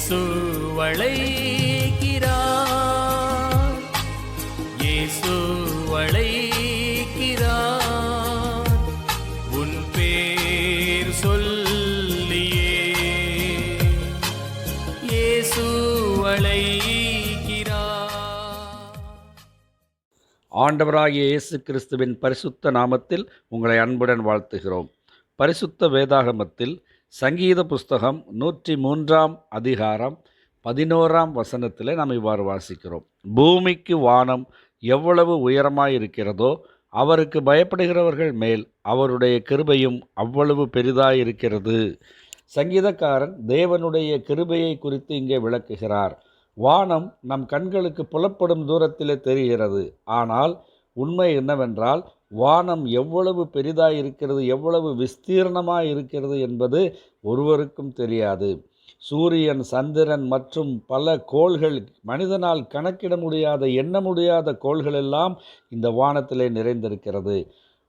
இயேசு வளைக்கிறார் இயேசு வளைக்கிறார். உன் பேர் சொல்லியே. இயேசு ஆண்டவராகிய இயேசு கிறிஸ்துவின் பரிசுத்த நாமத்தில் உங்களை அன்புடன் வாழ்த்துகிறோம். பரிசுத்த வேதாகமத்தில் சங்கீத புஸ்தகம் நூற்றி மூன்றாம் அதிகாரம் பதினோராம் வசனத்தில் நாம் இவ்வாறு வாசிக்கிறோம். பூமிக்கு வானம் எவ்வளவு உயரமாக இருக்கிறதோ அவருக்கு பயப்படுகிறவர்கள் மேல் அவருடைய கிருபையும் அவ்வளவு பெரிதாக இருக்கிறது சங்கீதக்காரன் தேவனுடைய கிருபையை குறித்து இங்கே விளக்குகிறார். வானம் நம் கண்களுக்கு புலப்படும் தூரத்திலே தெரிகிறது. ஆனால் உண்மை என்னவென்றால் வானம் எவ்வளவு பெரிதாக இருக்கிறது எவ்வளவு விஸ்தீர்ணமாக இருக்கிறது என்பது ஒருவருக்கும் தெரியாது. சூரியன் சந்திரன் மற்றும் பல கோள்கள் மனிதனால் கணக்கிட முடியாத எண்ண முடியாத கோள்கள் எல்லாம் இந்த வானத்திலே நிறைந்திருக்கிறது.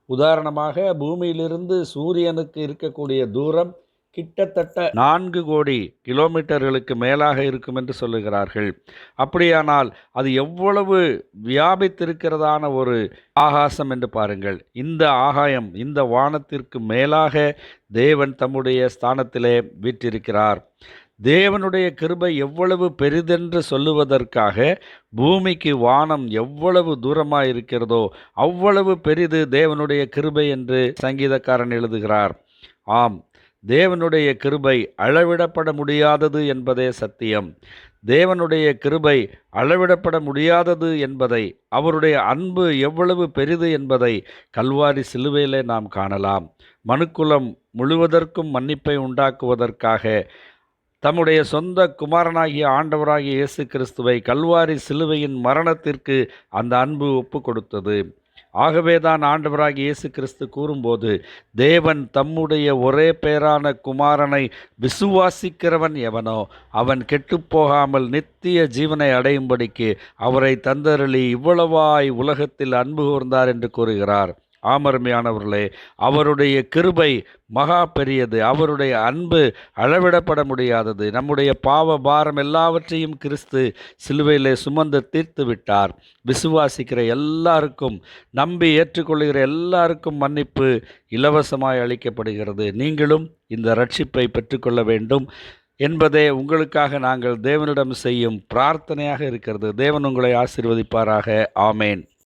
உதாரணமாக பூமியிலிருந்து சூரியனுக்கு இருக்கக்கூடிய தூரம் கிட்டத்தட்ட நான்கு கோடி கிலோமீட்டர்களுக்கு மேலாக இருக்கும் என்று சொல்லுகிறார்கள். அப்படியானால் அது எவ்வளவு வியாபித்திருக்கிறதான ஒரு ஆகாசம் என்று பாருங்கள். இந்த ஆகாயம் இந்த வானத்திற்கு மேலாக தேவன் தம்முடைய ஸ்தானத்திலே வீற்றிருக்கிறார். தேவனுடைய கிருபை எவ்வளவு பெரிதென்று சொல்லுவதற்காக பூமிக்கு வானம் எவ்வளவு தூரமாக இருக்கிறதோ அவ்வளவு பெரிது தேவனுடைய கிருபை என்று சங்கீதக்காரன் எழுதுகிறார். ஆம் தேவனுடைய கிருபை அளவிடப்பட முடியாதது என்பதே சத்தியம். தேவனுடைய கிருபை அளவிடப்பட முடியாதது என்பதை அவருடைய அன்பு எவ்வளவு பெரிது என்பதை கல்வாரி சிலுவையிலே நாம் காணலாம். மனுக்குலம் முழுவதற்கும் மன்னிப்பை உண்டாக்குவதற்காக தம்முடைய சொந்த குமாரனாகிய ஆண்டவராகிய இயேசு கிறிஸ்துவை கல்வாரி சிலுவையின் மரணத்திற்கு அந்த அன்பு ஒப்பு கொடுத்தது ஆகவே தான் இயேசு கிறிஸ்து கூறும்போது தேவன் தம்முடைய ஒரே பேரான குமாரனை விசுவாசிக்கிறவன் எவனோ அவன் கெட்டுப்போகாமல் நித்திய ஜீவனை அடையும்படிக்கு அவரை தந்தருளி இவ்வளவாய் உலகத்தில் அன்பு கூர்ந்தார் என்று கூறுகிறார். ஆமர்மையானவர்களே அவருடைய கிருபை மகா பெரியது அவருடைய அன்பு அளவிடப்பட முடியாதது. நம்முடைய பாவ பாரம் எல்லாவற்றையும் கிறிஸ்து சிலுவையிலே சுமந்து தீர்த்து விட்டார். விசுவாசிக்கிற எல்லாருக்கும் நம்பி ஏற்றுக்கொள்கிற எல்லாருக்கும் மன்னிப்பு இலவசமாய் அளிக்கப்படுகிறது. நீங்களும் இந்த ரட்சிப்பை பெற்றுக்கொள்ள வேண்டும் என்பதே உங்களுக்காக நாங்கள் தேவனிடம் செய்யும் பிரார்த்தனையாக இருக்கிறது. தேவன் உங்களை ஆசீர்வதிப்பாராக. ஆமேன்.